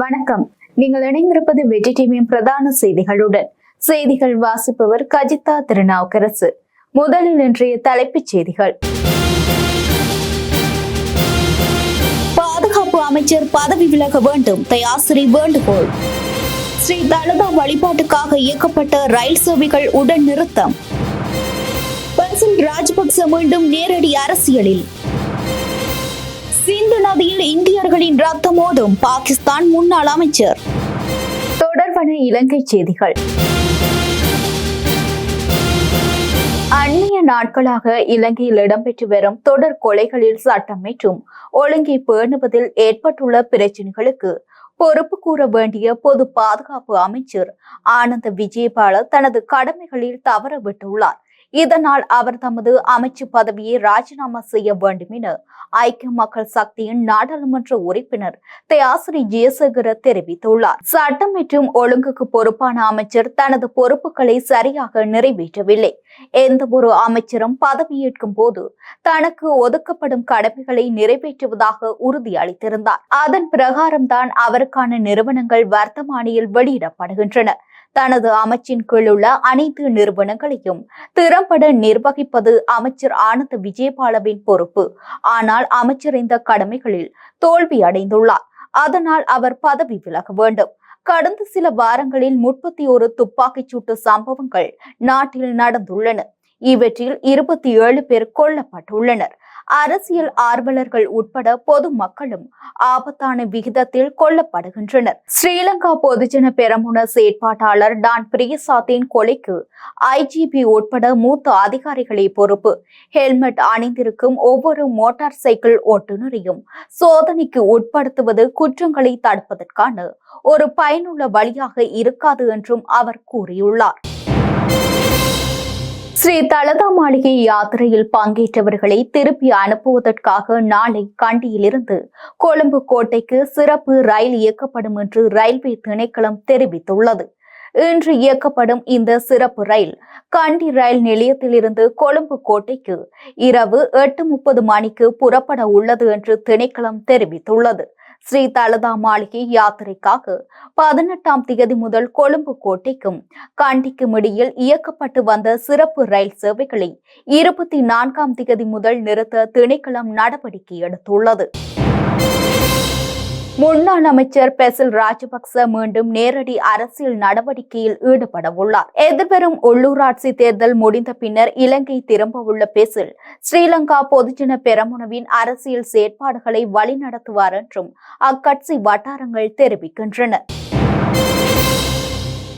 வணக்கம். நீங்கள் இணைந்திருப்பது வெற்றி டிவியின் பிரதான செய்திகளுடன். செய்திகள் வாசிப்பவர் கஜிதா திருநாவுக்கரசு. முதலில் இன்றைய தலைப்புச் செய்திகள். பாதுகாப்பு அமைச்சர் பதவி விலக வேண்டும். தயாசிரி வேண்டுகோள். ஸ்ரீ தலதா வழிபாட்டுக்காக இயக்கப்பட்ட ரயில் சேவைகள் உடன் நிறுத்தம் பசில் ராஜபக்ச மீண்டும் நேரடி அரசியலில். சிந்து இந்தியர்களின் ரத்தம் மோதும் பாகிஸ்தான் முன்னாள் அமைச்சர். தொடர்பான இலங்கை செய்திகள். அந்நிய நாட்களாக இலங்கையில் இடம்பெற்று வரும் தொடர் கொலைகளில் சட்டம் மற்றும் ஒழுங்கை பேணுவதில் ஏற்பட்டுள்ள பிரச்சினைகளுக்கு பொறுப்பு கூற வேண்டிய பொது பாதுகாப்பு அமைச்சர் ஆனந்த விஜயபால தனது கடமைகளில் தவறவிட்டுள்ளார். இதனால் அவர் தமது அமைச்சு பதவியை ராஜினாமா செய்ய வேண்டும் என ஐக்கிய மக்கள் சக்தியின் நாடாளுமன்ற உறுப்பினர் தயாசிரி ஜெயசேகர தெரிவித்துள்ளார். சட்டம் மற்றும் ஒழுங்குக்கு பொறுப்பான அமைச்சர் தனது பொறுப்புகளை சரியாக நிறைவேற்றவில்லை. எந்த ஒரு அமைச்சரும் பதவியேற்கும் போது தனக்கு ஒதுக்கப்படும் கடமைகளை நிறைவேற்றுவதாக உறுதி அளித்திருந்தார் அதன் பிரகாரம்தான் அவருக்கான நிறுவனங்கள் வர்த்தமானியில் வெளியிடப்படுகின்றன. தனது அமைச்சின் கீழ் உள்ள அனைத்து நிறுவனங்களையும் திறம்பட நிர்வகிப்பது அமைச்சர் ஆனந்த் விஜயபாலவின் பொறுப்பு. ஆனால் அமைச்சர் இந்த கடமைகளில் தோல்வி அடைந்துள்ளார். அதனால் அவர் பதவி விலக வேண்டும். கடந்த சில வாரங்களில் முப்பத்தி ஒரு துப்பாக்கிச் சூட்டு சம்பவங்கள் நாட்டில் நடந்துள்ளன. இவற்றில் இருபத்தி ஏழு பேர் கொல்லப்பட்டுள்ளனர். அரசியல் ஆர்வலர்கள் உட்பட பொதுமக்களும் ஆபத்தான விகிதத்தில் கொல்லப்படுகின்றனர். ஸ்ரீலங்கா பொதுஜன பெரமுன செயற்பாட்டாளர் டான் பிரியசாத்தின் கொலைக்கு ஐஜிபி உட்பட மூத்த அதிகாரிகளே பொறுப்பு. ஹெல்மெட் அணிந்திருக்கும் ஒவ்வொரு மோட்டார் சைக்கிள் ஓட்டுநரையும் சோதனைக்கு உட்படுத்துவது குற்றங்களை தடுப்பதற்கான ஒரு பயனுள்ள வழியாக இருக்காது என்றும் அவர் கூறியுள்ளார். ஸ்ரீ தலதா மாளிகை யாத்திரையில் பங்கேற்றவர்களை திருப்பி அனுப்புவதற்காக நாளை கண்டியிலிருந்து கொழும்பு கோட்டைக்கு சிறப்பு ரயில் இயக்கப்படும் என்று ரயில்வே திணைக்களம் தெரிவித்துள்ளது. இன்று இயக்கப்படும் இந்த சிறப்பு ரயில் கண்டி ரயில் நிலையத்திலிருந்து கொழும்பு கோட்டைக்கு இரவு எட்டு முப்பது மணிக்கு புறப்பட உள்ளது என்று திணைக்களம் தெரிவித்துள்ளது. ஸ்ரீ தலதா மாளிகை யாத்திரைக்காக பதினெட்டாம் தேதி முதல் கொழும்பு கோட்டைக்கும் கண்டிக்கும் இடையில் இயக்கப்பட்டு வந்த சிறப்பு ரயில் சேவைகளை இருபத்தி நான்காம் தேதி முதல் நிறுத்த திணைக்களம் நடவடிக்கை எடுத்துள்ளது. முன்னாள் அமைச்சர் பெசில் ராஜபக்ச மீண்டும் நேரடி அரசியல் நடவடிக்கையில் ஈடுபட உள்ளார் எதிர்வரும் உள்ளூராட்சி தேர்தல் முடிந்த பின்னர் இலங்கை திரும்ப உள்ள பெசில் ஸ்ரீலங்கா பொதுஜன பெரமுனவின் அரசியல் செயற்பாடுகளை வழிநடத்துவார் என்றும் அக்கட்சி வட்டாரங்கள் தெரிவிக்கின்றன.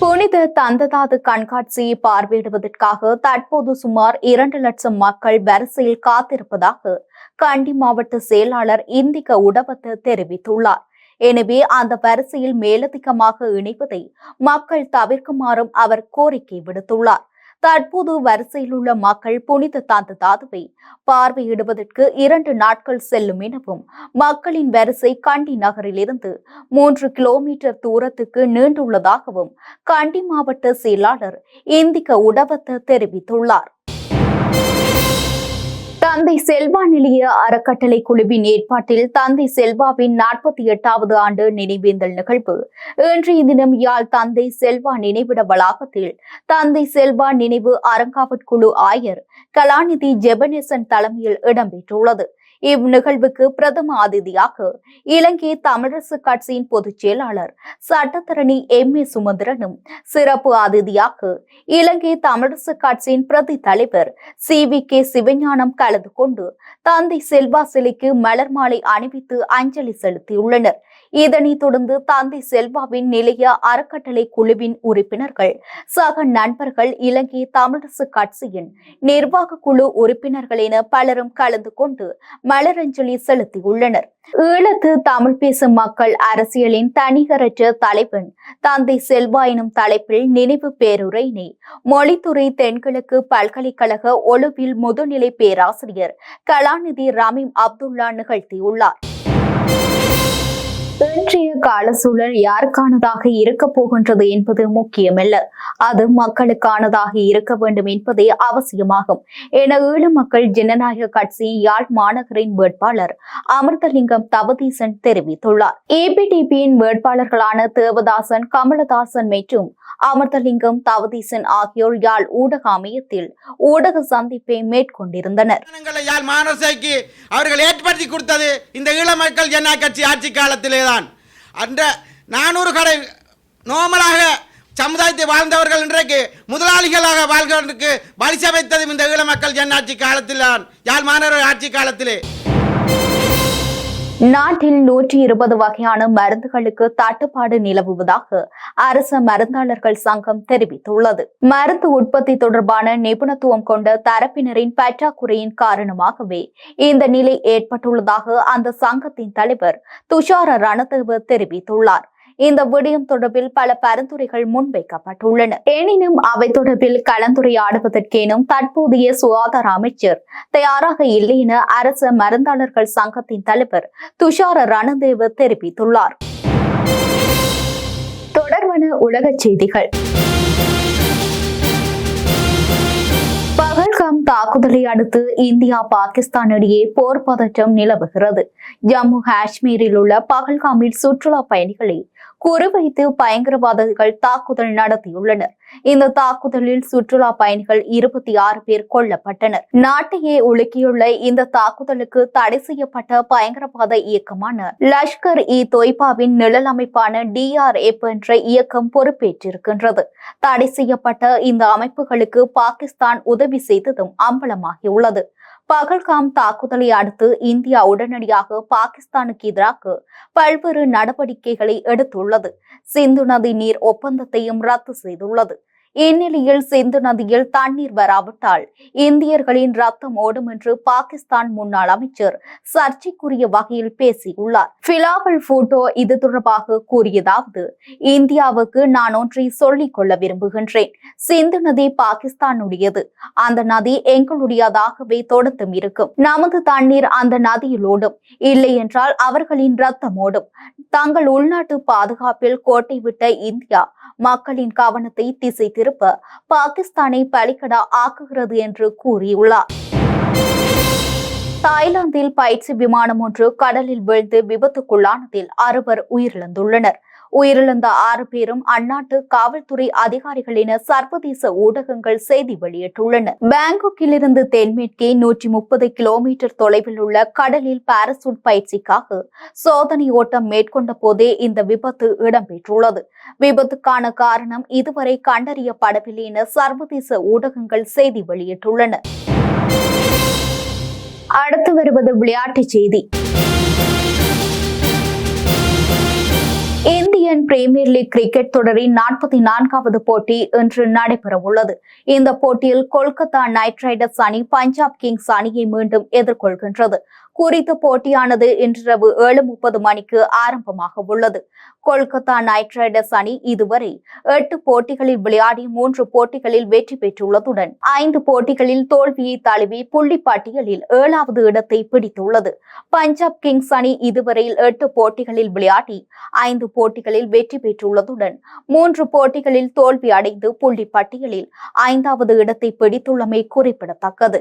புனித தந்ததாது கண்காட்சியை பார்வையிடுவதற்காக தற்போது சுமார் இரண்டு லட்சம் மக்கள் வரிசையில் காத்திருப்பதாக கண்டி மாவட்ட செயலாளர் இந்திக உடபத்து தெரிவித்துள்ளார். எனவே அந்த வரிசையில் மேலதிகமாக இணைவதை மக்கள் தவிர்க்குமாறும் அவர் கோரிக்கை விடுத்துள்ளார். தற்போது வரிசையில் உள்ள மக்கள் புனித தாந்த தாதுவை பார்வையிடுவதற்கு இரண்டு நாட்கள் செல்லும் எனவும் மக்களின் வரிசை கண்டி நகரிலிருந்து மூன்று கிலோமீட்டர் தூரத்துக்கு நீண்டுள்ளதாகவும் கண்டி மாவட்ட செயலாளர் இந்திக உடவத்த தெரிவித்துள்ளார். தந்தை செல்வா நிலைய அறக்கட்டளை குழுவின் ஏற்பாட்டில் தந்தை செல்வாவின் நாற்பத்தி எட்டாவது ஆண்டு நினைவேந்தல் நிகழ்வு. இன்றைய தினம் யாழ் தந்தை செல்வா நினைவிட வளாகத்தில் தந்தை செல்வா நினைவு அறங்காவற்குழு ஆயர் கலாநிதி ஜெபனேசன் தலைமையில் இடம்பெற்றுள்ளது. இந்நிகழ்வுக்கு பிரதம அதிதியாக இலங்கை தமிழரசு கட்சியின் பொதுச் செயலாளர் சட்டத்தரணி எம். ஏ. சுமந்திரனும் சிறப்பு அதிதியாக இலங்கை தமிழரசு கட்சியின் பிரதி தலைவர் சி. வி. கே. சிவஞானம் கலந்து கொண்டு தந்தை செல்வா சிலைக்கு மலர் மாலை அணிவித்து அஞ்சலி செலுத்தியுள்ளனர். இதனைத் தொடர்ந்து தந்தை செல்வாவின் நிலைய அறக்கட்டளை குழுவின் உறுப்பினர்கள் சக நண்பர்கள் இலங்கை தமிழரசு கட்சியின் நிர்வாக குழு உறுப்பினர்கள் என பலரும் கலந்து கொண்டு மலரஞ்சலி செலுத்தியுள்ளனர். ஈழத்து தமிழ் பேசும் மக்கள் அரசியலின் தனிகரற்ற தலைவன் தந்தை செல்வா எனும் தலைப்பில் நினைவு பேருரையினை மொழித்துறை தென்கிழக்கு பல்கலைக்கழக ஒழுவில் முதுநிலை பேராசிரியர் கலாநிதி ரமீம் அப்துல்லா நிகழ்த்தியுள்ளார். இன்றைய கால சூழல் யாருக்கானதாக இருக்க போகின்றது என்பது முக்கியமல்ல. அது மக்களுக்கானதாக இருக்க வேண்டும் என்பதே அவசியமாகும். என ஈழ மக்கள் ஜனநாயக கட்சியின் யாழ் மாநகரின் வேட்பாளர் அமிர்தலிங்கம் தவதீசன் தெரிவித்துள்ளார். ஏபிடிபியின் வேட்பாளர்களான தேவதாசன் கமலதாசன் மற்றும் அமிர்தலிங்கம் தவதீசன் ஆகியோர் யாழ் ஊடக அமையத்தில் ஊடக சந்திப்பை மேற்கொண்டிருந்தனர். அவர்கள் ஏற்படுத்தி கொடுத்தது இந்த ஈழ மக்கள் ஜனநாயக கட்சி ஆட்சி காலத்திலே தான் அந்த நானூறு கடை நோமலாக சமுதாயத்தை வாழ்ந்தவர்கள் இன்றைக்கு முதலாளிகளாக வாழ்கிறவர்களுக்கு வழி சமைத்ததும் இந்த ஈழ மக்கள் ஜன்னாட்சி காலத்தில் தான் யாழ் மாநகர ஆட்சி காலத்திலே. நாட்டில் நூற்றி இருபது வகையான மருந்துகளுக்கு தட்டுப்பாடு நிலவுவதாக அரசு மருந்தாளர்கள் சங்கம் தெரிவித்துள்ளது. மருந்து உற்பத்தி தொடர்பான நிபுணத்துவம் கொண்ட தரப்பினரின் பற்றாக்குறையின் காரணமாகவே இந்த நிலை ஏற்பட்டுள்ளதாக அந்த சங்கத்தின் தலைவர் துஷார ரணதேவ தெரிவித்துள்ளார். இந்த விடயம் தொடர்பில் பல பரிந்துரைகள் முன்வைக்கப்பட்டுள்ளன. எனினும் அவை தொடர்பில் கலந்துரையாடுவதற்கேனும் தற்போதைய சுகாதார அமைச்சர் தயாராக இல்லை என அரசு மருந்தாளர்கள் சங்கத்தின் தலைவர் துஷார ரணதேவ தெரிவித்துள்ளார். தொடர்வன உலகச் செய்திகள். பகல்காம் தாக்குதலை அடுத்து இந்தியா பாகிஸ்தான் இடையே போர் பதற்றம் நிலவுகிறது. ஜம்மு காஷ்மீரில் உள்ள பகல்காமில் சுற்றுலா பயணிகளை குறிவைத்து பயங்கரவாதிகள் தாக்குதல் நடத்தியுள்ளனர். இந்த தாக்குதலில் சுற்றுலா பயணிகள் இருபத்தி ஆறு பேர் கொல்லப்பட்டனர். நாட்டையே உலுக்கியுள்ள இந்த தாக்குதலுக்கு தடை செய்யப்பட்ட பயங்கரவாத இயக்கமான லஷ்கர் இ தொய்பாவின் நிழல் அமைப்பான டிஆர்எப் என்ற இயக்கம் பொறுப்பேற்றிருக்கின்றது. தடை செய்யப்பட்ட இந்த அமைப்புகளுக்கு பாகிஸ்தான் உதவி செய்ததும் அம்பலமாகியுள்ளது. பகல்காம் தாக்குதலை அடுத்து இந்தியா உடனடியாக பாகிஸ்தானுக்கு எதிராக பல்வேறு நடவடிக்கைகளை எடுத்துள்ளது. சிந்து நதி நீர் ஒப்பந்தத்தையும் ரத்து செய்துள்ளது. இந்நிலையில் சிந்து நதியில் தண்ணீர் வராவிட்டால் இந்தியர்களின் ரத்தம் ஓடும் என்று பாகிஸ்தான் முன்னாள் அமைச்சர் சர்ச்சைக்குரிய வகையில் பேசியுள்ளார். பிலாவல் போட்டோ இது தொடர்பாக கூறியதாவது இந்தியாவுக்கு நான் ஒன்றை சொல்லிக் கொள்ள விரும்புகின்றேன். சிந்து நதி பாகிஸ்தானுடையது. அந்த நதி எங்களுடையதாகவே தொடர்ந்தும் இருக்கும். நமது தண்ணீர் அந்த நதியில் ஓடும். இல்லை என்றால் அவர்களின் ரத்தம் ஓடும். தங்கள் உள்நாட்டு பாதுகாப்பில் கோட்டை விட்ட இந்தியா மக்களின் கவனத்தை திசை திருப்ப பாகிஸ்தானை பலிக்கடா ஆக்குகிறது என்று கூறியுள்ளார். தாய்லாந்தில் பயிற்சி விமானம் ஒன்று கடலில் வீழ்ந்து விபத்துக்குள்ளானதில் அறுவர் உயிரிழந்துள்ளனர். உயிரிழந்த ஆறு பேரும் அந்நாட்டு காவல்துறை அதிகாரிகள் என சர்வதேச ஊடகங்கள் செய்தி வெளியிட்டுள்ளன. பாங்காக்கில் இருந்து தென்மேற்கே நூற்றி முப்பது கிலோமீட்டர் தொலைவில் உள்ள கடலில் பாரசூட் பயிற்சிக்காக சோதனை ஓட்டம் மேற்கொண்ட போதே இந்த விபத்து இடம்பெற்றுள்ளது. விபத்துக்கான காரணம் இதுவரை கண்டறியப்படவில்லை என சர்வதேச ஊடகங்கள் செய்தி வெளியிட்டுள்ளன. அடுத்து வருவது விளையாட்டுச் செய்தி. பிரீமியர் லீக் கிரிக்கெட் தொடரின் நாற்பத்தி நான்காவது போட்டி இன்று நடைபெறவுள்ளது. இந்த போட்டியில் கொல்கத்தா நைட் ரைடர்ஸ் அணி பஞ்சாப் கிங்ஸ் அணியை மீண்டும் எதிர்கொள்கின்றது. குறித்த போட்டியானது இன்றிரவு ஏழு முப்பது மணிக்கு ஆரம்பமாக உள்ளது. கொல்கத்தா நைட் ரைடர்ஸ் அணி இதுவரை எட்டு போட்டிகளில் விளையாடி மூன்று போட்டிகளில் வெற்றி பெற்றுள்ளதுடன் ஐந்து போட்டிகளில் தோல்வியை தழுவி புள்ளி பட்டியலில் ஏழாவது இடத்தை பிடித்துள்ளது. பஞ்சாப் கிங்ஸ் அணி இதுவரையில் எட்டு போட்டிகளில் விளையாடி ஐந்து போட்டிகளில் வெற்றி பெற்றுள்ளதுடன் மூன்று போட்டிகளில் தோல்வி அடைந்து புள்ளி பட்டியலில் ஐந்தாவது இடத்தை பிடித்துள்ளமை குறிப்பிடத்தக்கது.